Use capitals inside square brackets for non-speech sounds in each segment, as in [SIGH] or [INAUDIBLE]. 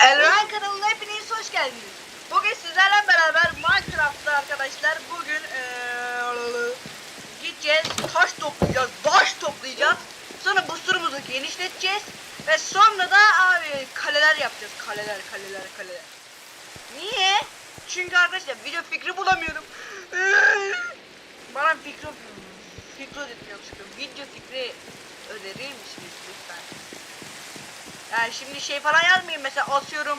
Elren kanalına hepiniz hoş geldiniz. Bugün sizlerle beraber Minecraft'ta arkadaşlar bugün eee, gideceğiz taş toplayacağız, taş toplayacağız. Sonra boosturumuzu genişleteceğiz ve sonra da abi kaleler yapacağız. Kaleler, kaleler, kaleler. Niye? Çünkü arkadaşlar video fikri bulamıyorum. [LAUGHS] Bana fikri fikri ödetmiyorum Video fikri önerir misiniz lütfen? Yani şimdi şey falan yazmayayım mesela atıyorum.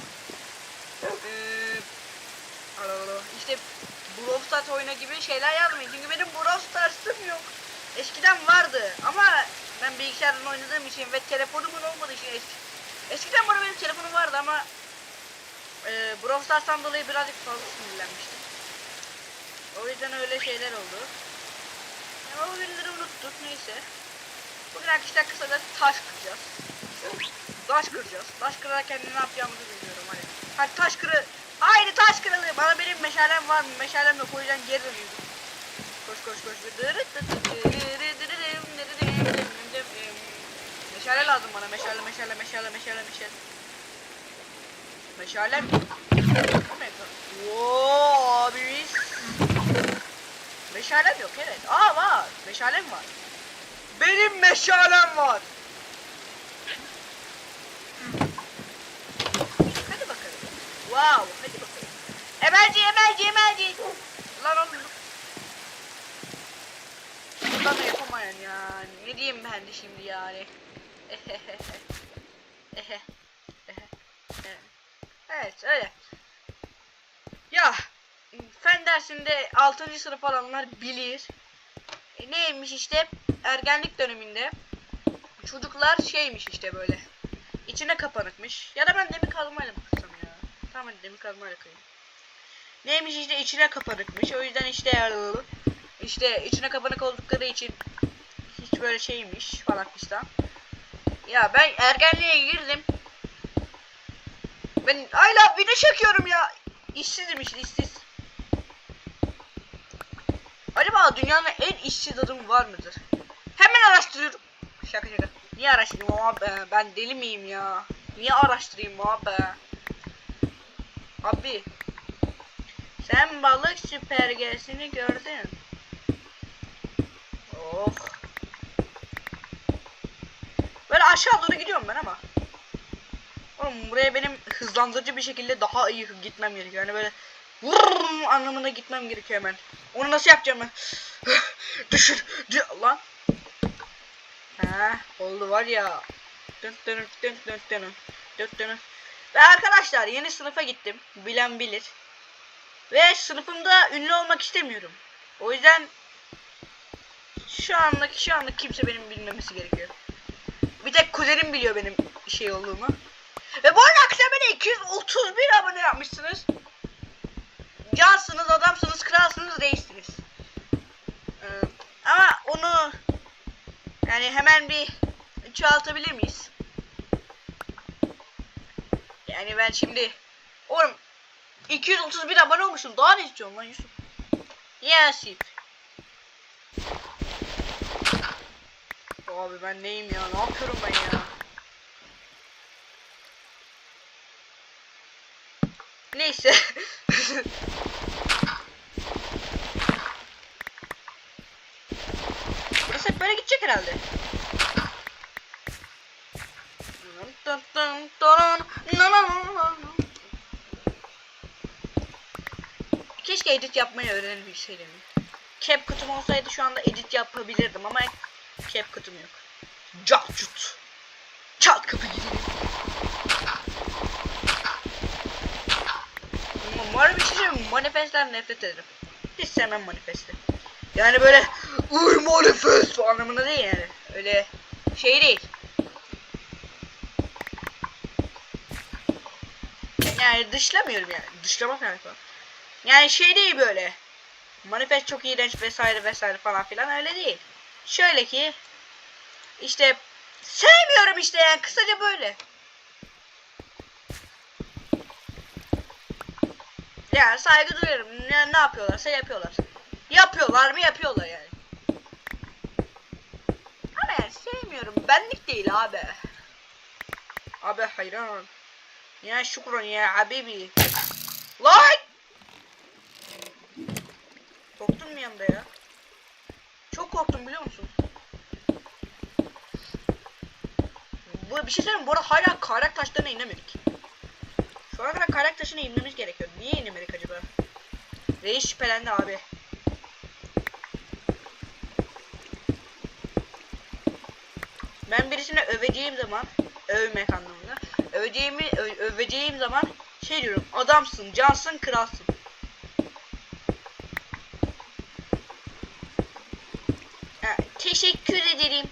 Alo, işte Brawl Stars oyunu gibi şeyler yazmayın. Çünkü benim Brawl Stars'ım yok. Eskiden vardı ama ben bilgisayardan oynadığım için ve telefonumun olmadığı için eski, eskiden bana benim telefonum vardı ama eee Brawl Stars'tan dolayı birazcık fazla sinirlenmiştim. O yüzden öyle şeyler oldu. Ama o günleri unuttuk neyse. Bugün arkadaşlar kısaca taş kıracağız. Taş kıracağız. Taş kırarken ne yapacağımızı bilmiyorum hani. Hadi taş kırı. Haydi taş kırılır. Bana benim meşalem var mı? Meşalem yok o yüzden geri dönüyorum. Koş koş koş. Meşale lazım bana. Meşale meşale meşale meşale meşale. Meşalem. O ne? Oo abimiz. Meşalem yok evet. Aa var. Meşalem var. Benim meşalem var. Hadi bakalım. Wow, hadi bakalım. Emelci, emelci, emelci. Lan oğlum. Bundan da yapamayan ya. Ne diyeyim ben de şimdi yani. evet, öyle. Ya, fen dersinde 6. sınıf alanlar bilir. E, neymiş işte ergenlik döneminde çocuklar şeymiş işte böyle içine kapanıkmış. Ya da ben mı kırsam ya? Tamam hadi demir kazmayla. Neymiş işte içine kapanıkmış. O yüzden işte işte içine kapanık oldukları için hiç böyle şeymiş falan fistan. Ya ben ergenliğe girdim. Ben hala video çekiyorum ya. İşsizim işte işsiz. Acaba dünyanın en işsiz adamı var mıdır? Hemen araştırıyorum. Şaka şaka. Niye araştırayım abi? Ben deli miyim ya? Niye araştırayım abi? Abi. Sen balık süpergesini gördün. Oh. Böyle aşağı doğru gidiyorum ben ama. Oğlum buraya benim hızlandırıcı bir şekilde daha iyi gitmem gerekiyor. Yani böyle vurr anlamına gitmem gerekiyor hemen. Onu nasıl yapacağım ben? [SIGHS] Düşür. Dü lan. Ha, oldu var ya. Ve arkadaşlar yeni sınıfa gittim. Bilen bilir. Ve sınıfımda ünlü olmak istemiyorum. O yüzden şu anlık şu anlık kimse benim bilmemesi gerekiyor. Bir tek kuzenim biliyor benim şey olduğumu. Ve bu arada akşam beni 231 abone yapmışsınız. Cansınız, adamsınız, kralsınız, reissiniz. Ee, ama onu yani hemen bir çoğaltabilir miyiz? Yani ben şimdi oğlum 231 abone olmuşum. Daha ne istiyorsun lan Yusuf? Yasip. Abi ben neyim ya? Ne yapıyorum ben ya? Neyse. [LAUGHS] Hep böyle gidecek herhalde. Keşke edit yapmayı öğrenebilseydim. Cap kutum olsaydı şu anda edit yapabilirdim ama cap kutum yok. Cacut. Çat kapı gidelim. Umarım bir şey. Manifestler nefret ederim. Hiç sevmem manifesti. Yani böyle Uy manifest anlamında değil yani. Öyle şey değil. Yani dışlamıyorum yani. Dışlamak yani falan. Yani şey değil böyle. Manifest çok iğrenç vesaire vesaire falan filan öyle değil. Şöyle ki işte sevmiyorum işte yani kısaca böyle. Yani saygı duyuyorum. Ne, ne yapıyorlarsa yapıyorlar. Yapıyorlar mı yapıyorlar yani. Ama yani sevmiyorum. Benlik değil abi. Abi hayran. Ya şükran ya habibi. Lan! Korktun mu yanında ya? Çok korktum biliyor musun? Bu bir şey söyleyeyim? Bu arada hala kayrak taşlarına inemedik. Şu ana kadar kayrak taşına inmemiz gerekiyor. Niye inemedik acaba? Reis şüphelendi abi. Ben birisine öveceğim zaman övmek anlamında öveceğimi ö- zaman şey diyorum adamsın cansın kralsın. Ha, teşekkür ederim.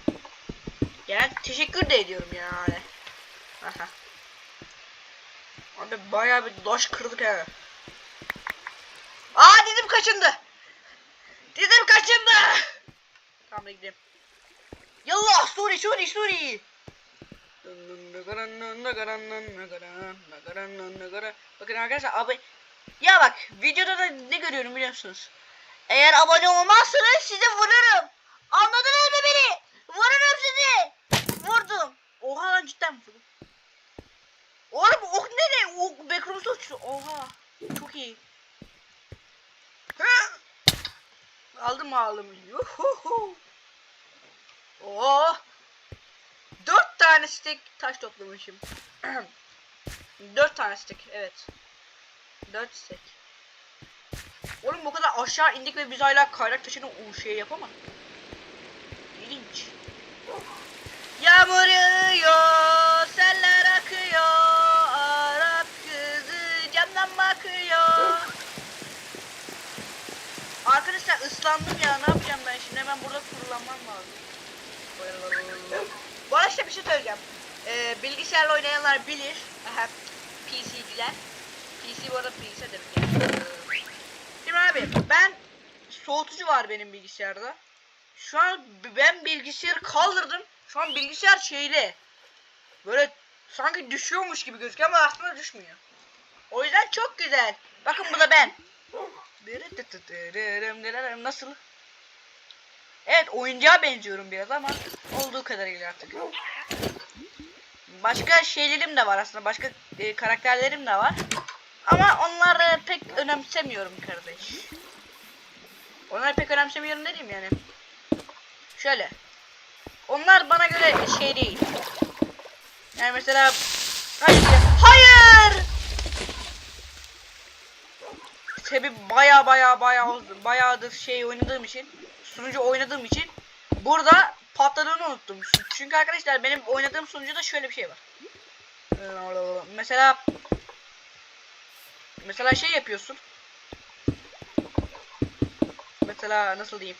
Yani teşekkür de ediyorum yani Aha. Abi bayağı bir daş kırdık ha. Aa dizim kaçındı. Dizim kaçındı. Tamam gidelim Yallah Suri Suri Suri Bakın arkadaşlar abi ya bak videoda da ne görüyorum biliyor musunuz? Eğer abone olmazsanız sizi vururum. Anladınız mı beni? Vururum sizi. Vurdum. Oha lan cidden vurdum? Oğlum ok nereye? Ok backroom'da uçtu. Oha. Çok iyi. Hı! Aldım aldım. Yuhuhu. Oh. Tane stick taş toplamışım. [CLEARS THROAT] Dört tane stick evet. Dört stick. Oğlum bu kadar aşağı indik ve biz hala kaynak taşını o şey yapamadık. İlginç. Yağmur yağıyor, seller akıyor, Arap kızı camdan bakıyor. Arkadaşlar ıslandım ya, ne yapacağım ben şimdi? Hemen burada kurulanmam lazım. Bu arada işte bir şey söyleyeceğim. Ee, bilgisayarla oynayanlar bilir. Aha, PC'ciler. PC bu arada PC demek yani. Şimdi abi ben soğutucu var benim bilgisayarda. Şu an ben bilgisayarı kaldırdım. Şu an bilgisayar şeyli. Böyle sanki düşüyormuş gibi gözüküyor ama aslında düşmüyor. O yüzden çok güzel. Bakın bu da ben. Nasıl? Evet oyuncağa benziyorum biraz ama olduğu kadarıyla artık. Başka şeylerim de var aslında. Başka e, karakterlerim de var. Ama onları pek önemsemiyorum kardeş. Onları pek önemsemiyorum dedim yani. Şöyle. Onlar bana göre şey değil. Yani mesela Hayır. Hayır. Tabi baya baya baya bayağıdır şey oynadığım için sunucu oynadığım için burada patladığını unuttum. Çünkü arkadaşlar benim oynadığım sunucuda şöyle bir şey var. Ee, Mesela mesela şey yapıyorsun. Mesela nasıl diyeyim?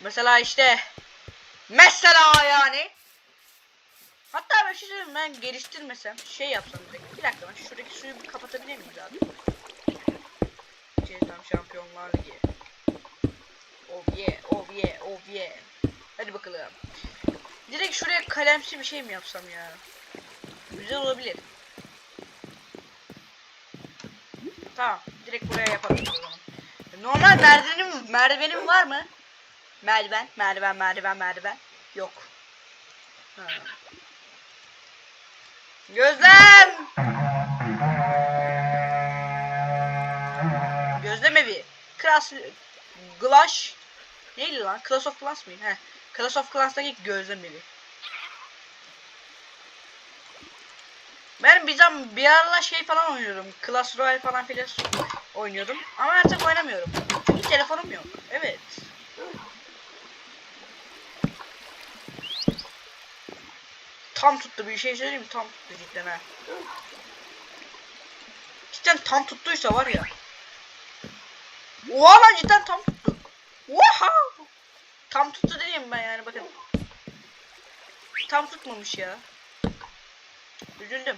Mesela işte mesela yani Hatta ben şey söyleyeyim ben geliştirmesem şey yapsam direkt. Bir dakika ben şuradaki suyu bir kapatabilir miyiz abi? Çeyrem Şampiyonlar Ligi. Oh yeah, oh yeah, oh yeah. Hadi bakalım. Direkt şuraya kalemsi bir şey mi yapsam ya? Güzel olabilir. Tamam, direkt buraya yapalım. Normal merdivenim, merdivenim var mı? Merdiven, merdiven, merdiven, merdiven. Yok. Ha. Gözlem! Gözlem evi. Class Glash Neydi lan? Class of Clans mıydı? He. Class of Clans'taki gözlem evi. Ben bir zaman bir aralar şey falan oynuyordum. Clash Royale falan filan oynuyordum. Ama artık oynamıyorum. Çünkü telefonum yok. Evet. Tam tuttu bir şey söyleyeyim mi? Tam tuttu cidden ha. Cidden tam tuttuysa var ya. Oha lan cidden tam tuttu. Oha! Tam tuttu diyeyim ben yani bakın. Tam tutmamış ya. Üzüldüm.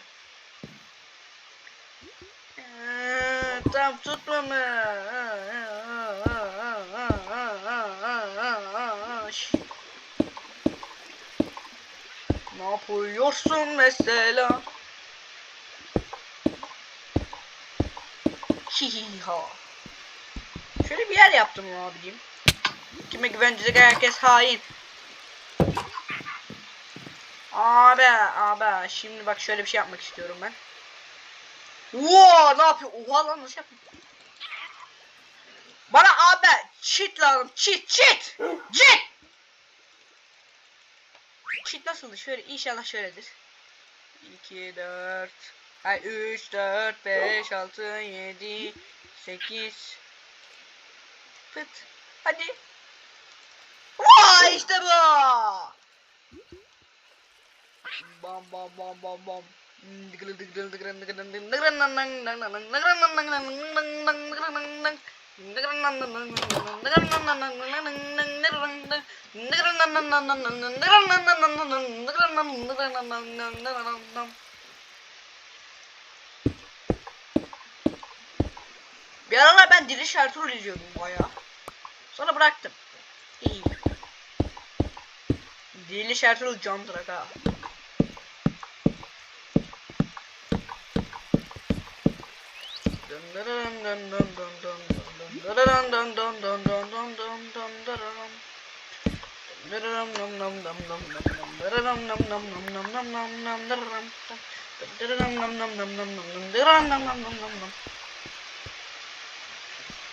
Ee, tam tutmamış. Ne yapıyorsun mesela? Hihiha. Şöyle bir yer yaptım abicim. Kime güvenecek herkes hain. Abi abi şimdi bak şöyle bir şey yapmak istiyorum ben. Oo ne yapıyor? Oha lan nasıl yapıyor? Bana abi cheat lazım. Cheat cheat. Cheat. Cheat nasıldı? Şöyle inşallah şöyledir. 2 4 Hay 3 4 5 6 7 8 Pıt. Hadi. Vay işte bu. Bam bam bam bam bam. Bir aralar ben Dili Ertuğrul izliyordum bayağı. Sonra bıraktım. İyi. Dili Ertuğrul candır aga.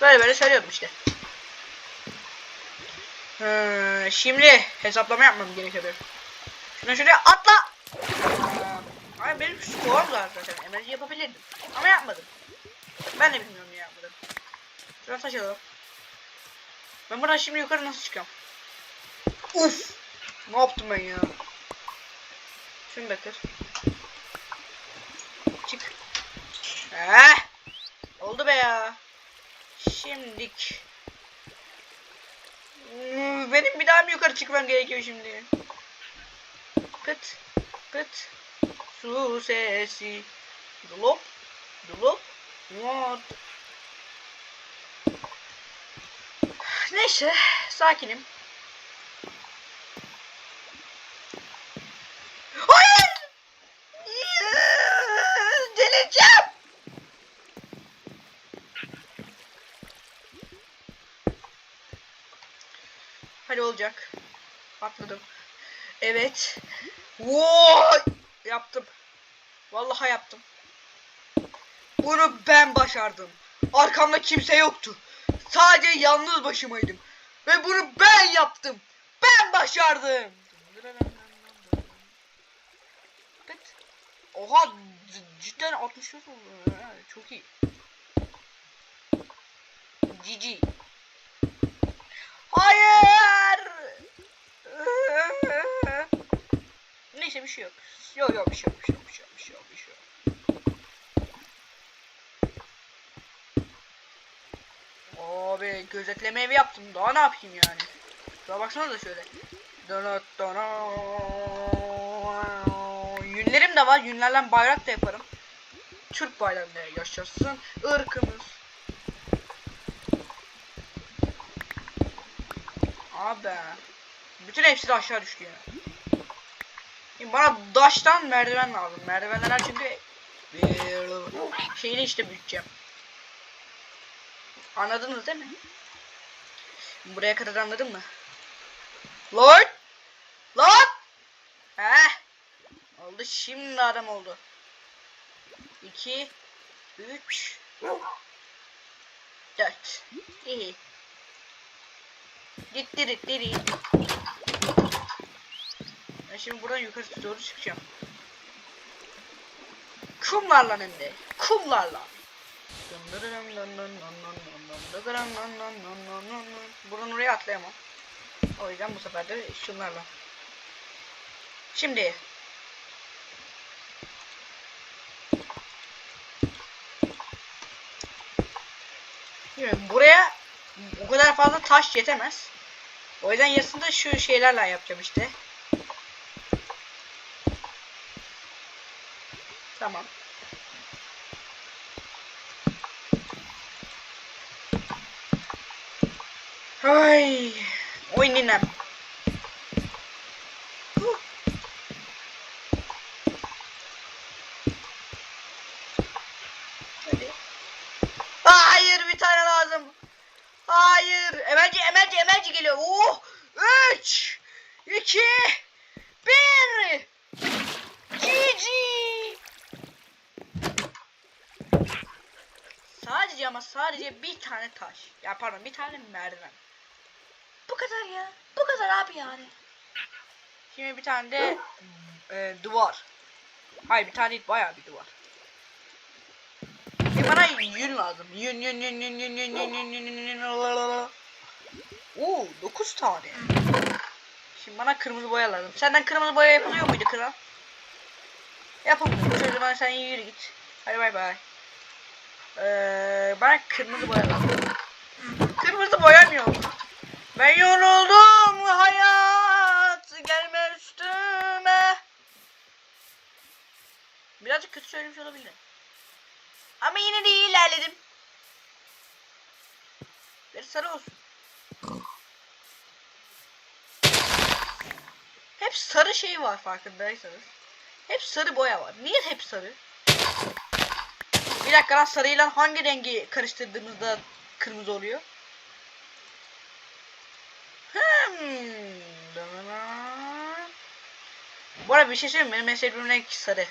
Böyle böyle söylüyorum işte. Ee, şimdi hesaplama yapmam gerekiyor. Şuna şuraya atla. Ee, Ay benim skorum var zaten. Enerji yapabilirdim. Ama yapmadım. Ben de bilmiyorum niye yapmadım. Şuna taş alalım. Ben buradan şimdi yukarı nasıl çıkacağım? Uf! Ne yaptım ben ya? Şunu da kır. Çık. Eh! Oldu be ya. Şimdik. Hmm, Benim bir daha mı yukarı çıkmam gerekiyor şimdi? Pıt pıt su sesi dolup dolup what Neyse sakinim. Hayır! Delireceğim! Hadi olacak. Atladım. Evet. Vay! Yaptım. Vallahi yaptım. Bunu ben başardım. Arkamda kimse yoktu. Sadece yalnız başımaydım. Ve bunu ben yaptım. Ben başardım. Pıt. Oha cidden 64 oldu. Çok iyi. Cici. Hayır. Neyse bir şey yok. Yok yok bir şey yok bir şey yok bir şey yok bir şey yok şey. Abi gözetleme evi yaptım. Daha ne yapayım yani? Şuna baksana da şöyle. Dana. Yünlerim de var. Yünlerden bayrak da yaparım. Türk bayrağında yaşasın ırkımız. Abi. Bütün hepsi aşağı düştü ya. Bana daştan merdiven lazım. Merdivenler çünkü şeyini işte büyüteceğim. Anladınız değil mi? Buraya kadar anladın mı? Lord! Lord! Heh! Oldu şimdi adam oldu. 2 3 4 İyi. Gitti gitti Ben şimdi buradan yukarı doğru çıkacağım. Kumlarla hem de. Kumlarla. Buradan oraya atlayamam. O yüzden bu sefer de şunlarla. Şimdi. Buraya o kadar fazla taş yetemez. O yüzden yarısını şu şeylerle yapacağım işte. Tamam. Ay. Huh. Hadi. Hayır bir tane lazım. Hayır. Emelci emelci emelci geliyor. Oh. 3 2 1 Sadece Sadece ama sadece bir tane taş. Ya pardon bir tane merdiven. Bu kadar ya. Bu kadar abi yani. Şimdi bir tane de e, duvar. Hayır bir tane değil bayağı bir duvar. E bana yün lazım. Yün yün yün yün yün yün yün yün yün yün yün. Oo 9 tane. Şimdi bana kırmızı boya lazım. Senden kırmızı boya yapılıyor muydu kral? Yapılmıyor. O zaman sen yürü git. Hadi bay bay. Ee, bana kırmızı boya lazım. Kırmızı boyam yok. Ben yoruldum hayat gelme üstüme. Birazcık kötü söylemiş olabilirim. Ama yine de iyi ilerledim. Bir sarı olsun. Hep sarı şey var farkındaysanız. Hep sarı boya var. Niye hep sarı? Bir dakika lan sarıyla hangi rengi karıştırdığımızda kırmızı oluyor? Bu arada bir şey söyleyeyim? Benim en renk sarı.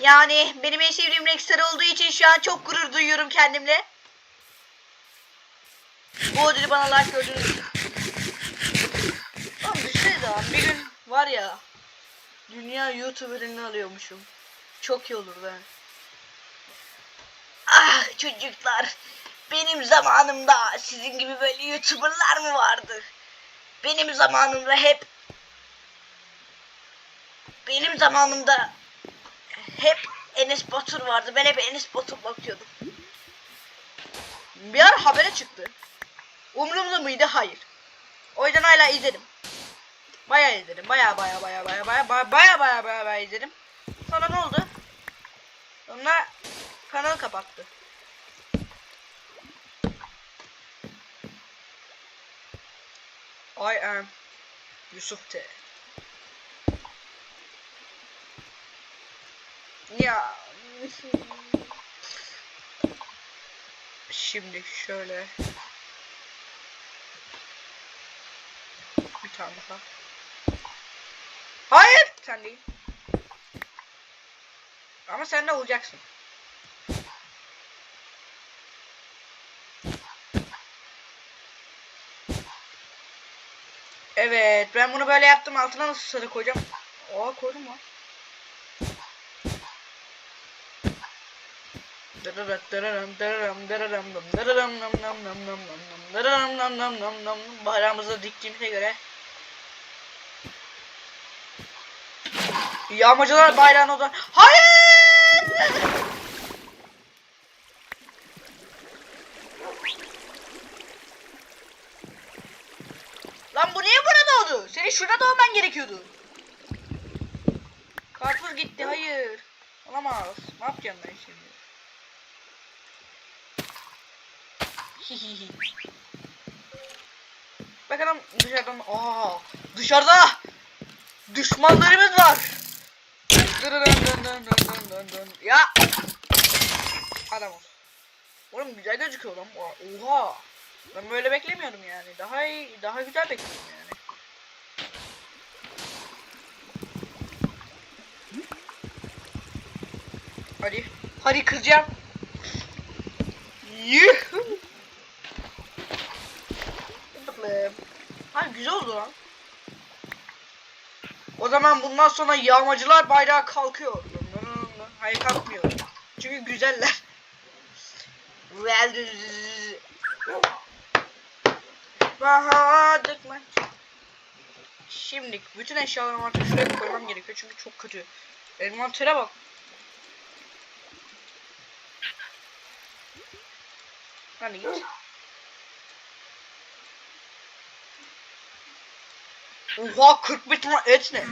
Yani benim en sevdiğim renk sarı olduğu için şu an çok gurur duyuyorum kendimle. Bu ödülü bana gördüğünüz için. Oğlum düşünsene daha bir gün var ya dünya youtuber'ını alıyormuşum. Çok iyi olur be. Ah çocuklar benim zamanımda sizin gibi böyle youtuberlar mı vardı? Benim zamanımda hep benim zamanımda hep Enes Batur vardı. Ben hep Enes Batur bakıyordum. Bir ara habere çıktı. Umurumda mıydı? Hayır. O yüzden hala izledim. Bayağı izledim. Bayağı bayağı bayağı bayağı bayağı bayağı bayağı bayağı bayağı bayağı izledim. Sonra ne oldu? Sonra kanalı kapattı. I am Yusuf T. Ya. Şimdi şöyle. Bir tane daha. Hayır! Sen değil. Ama sen de olacaksın. Evet, ben bunu böyle yaptım. Altına nasıl sarı koyacağım? Aa koydum lan. Bayrağımızı diktiğimize göre Yağmacılar bayrağını o zaman Hayır! Lan bu niye burada doğdu? Senin şurada doğman gerekiyordu. Karpuz gitti hayır. Olamaz. Ne yapacağım ben şimdi? [LAUGHS] Bakalım dışarıdan. Aa, dışarıda düşmanlarımız var. Ya. Adam ol. Oğlum güzel gözüküyor lan. Oha. Ben böyle beklemiyordum yani. Daha iyi, daha güzel bekliyordum yani. Hadi. Hadi kıracağım. Bakalım. Ha güzel oldu lan. O zaman bundan sonra yağmacılar bayrağı kalkıyor. Hayır kalkmıyor. Çünkü güzeller. Bahadık maç. Şimdi bütün eşyalarımı artık şuraya koymam gerekiyor çünkü çok kötü. Envantere bak. Hadi git. Oha 41 tane et ne?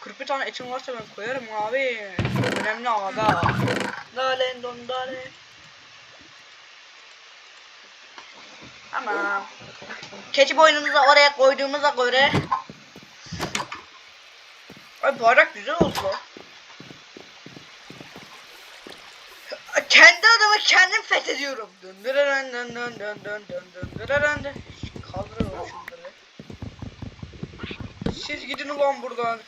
41 tane etim varsa ben koyarım abi. Önemli aga. Dale don dale. Ama keçi boynumuzu oraya koyduğumuza göre Ay bayrak güzel oldu. kendi adamı kendim fethediyorum. Döndüren dön dön dön dön dön döndüren de. Kaldırıyorum şunları. Siz gidin ulan buradan.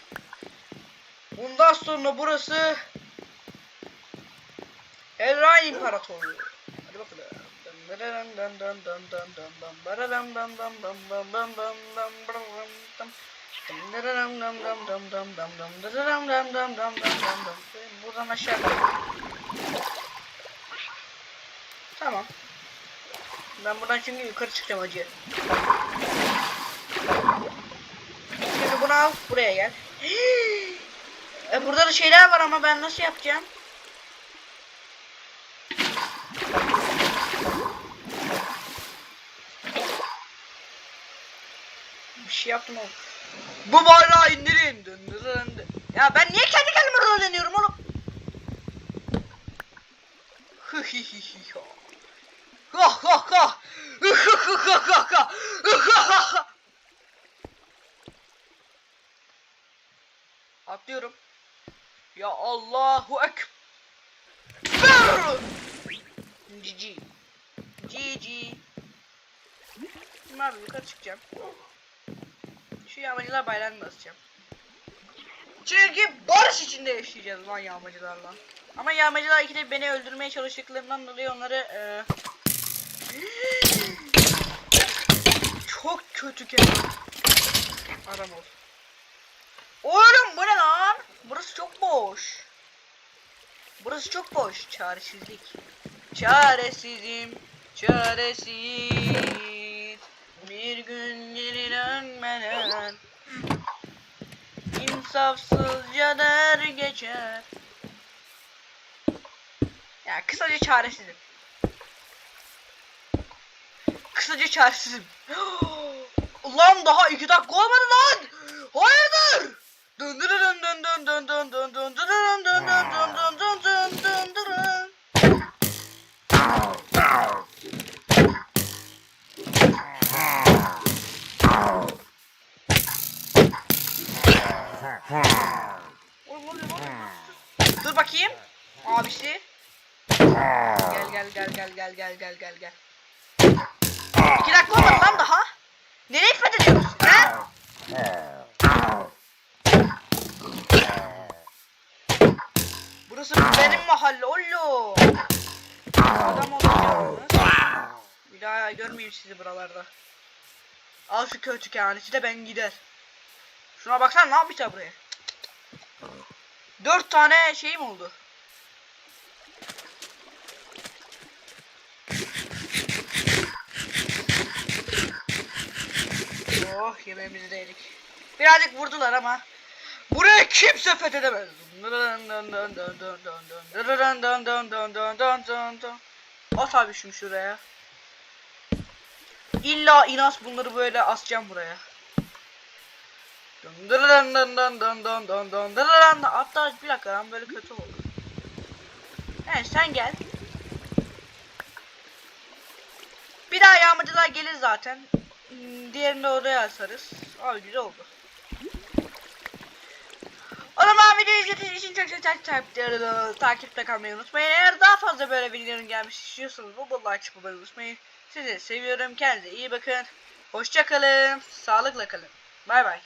Bundan sonra burası Elra İmparatorluğu. Hadi bakalım. Buradan aşağı Tamam. Ben buradan çünkü yukarı çıkacağım acı. Şimdi bunu al buraya gel. [GASPS] e burada da şeyler var ama ben nasıl yapacağım? Bir şey yaptım oğlum. Bu bayrağı indirin. Dın dın. Ya ben niye kendi kendime rolleniyorum oğlum? Hı hı hı hı hı. Ha ha ha. Hı hı hı hı hı hı. Hı hı hı hı. Atlıyorum. Ya Allahu Ekber. Cici. Cici. Şimdi abi yukarı çıkacağım. Şu yağmacılar bayrağını basacağım. Çünkü barış içinde yaşayacağız lan yağmacılarla. Ama yağmacılar ikide beni öldürmeye çalıştıklarından dolayı onları eee [GASPS] çok kötü kere aram ol. Oğlum bu ne lan? Burası çok boş. Burası çok boş. Çaresizlik. Çaresizim. Çaresiz. Bir gün gelir ölmeden İnsafsızca der geçer Ya kısaca çaresizim Kısaca çaresizim Ulan daha iki dakika olmadı lan Hayırdır Döndürün döndürün döndürün döndürün döndürün döndürün döndürün döndürün Oğlum oluyor lan? Dur bakayım. Abisi. Gel gel gel gel gel gel gel gel gel. İki dakika olmadı lan daha. Nereye fethediyoruz? Ha? Burası benim mahalle ollo. Adam olacağım. Bir daha görmeyeyim sizi buralarda. Al şu kötü kehaneti de ben gider. Şuna baksana ne yapacağım buraya. Dört tane şeyim oldu. Oh yemeğimizi de yedik. Birazcık vurdular ama burayı kimse fethedemez. At abi şunu şuraya. İlla inas bunları böyle asacağım buraya. Hatta bir dakika lan böyle kötü oldu. Evet sen gel. Bir daha yağmacılar gelir zaten. Diğerini de oraya asarız. Abi güzel oldu. O zaman videoyu izlediğiniz için çok çok çok çok takipte kalmayı unutmayın. Eğer daha fazla böyle videoların gelmiş istiyorsanız bu like yapmayı unutmayın. Sizi seviyorum. Kendinize iyi bakın. Hoşça kalın. Sağlıkla kalın. Bay bay.